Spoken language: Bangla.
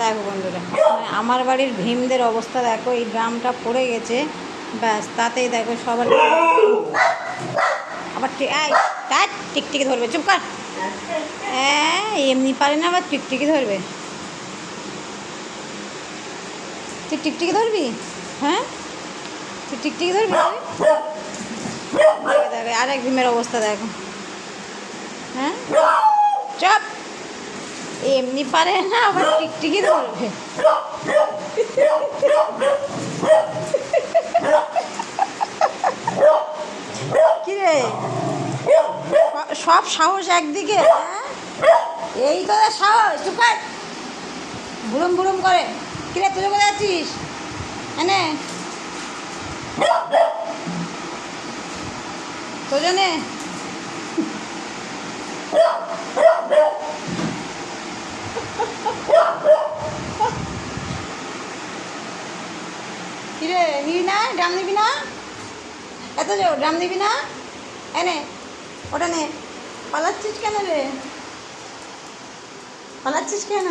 দেখো বন্ধুরা মানে আমার বাড়ির ভীমদের অবস্থা দেখো এই ড্রামটা পড়ে গেছে ব্যাস তাতেই দেখো সবার আবার টিকটিকি ধরবে চুপ কর। এমনি পারে না আবার টিকটিকি ধরবে। তুই টিকটিকি ধরবি? হ্যাঁ? তুই টিকটিকি ধরবি? দেখো, দেখো আর এক ভীমের অবস্থা দেখো। হ্যাঁ? চপ। এমনি পারে না আবার টিকটিকি ধরবে। কিরে সব সাহস একদিকে হ্যাঁ? এই তো তোদের সাহস চুপ কর। বুড়ুম বুড়ুম করে। কিরে তুই কোথায় যাচ্ছিস এনে তোজনে কিরে নিবি না? ড্রাম নিবি না? এত যে ড্রাম নিবি না? এনে ওটা নে। পালাচ্ছিস কেন রে? পালাচ্ছিস কেন?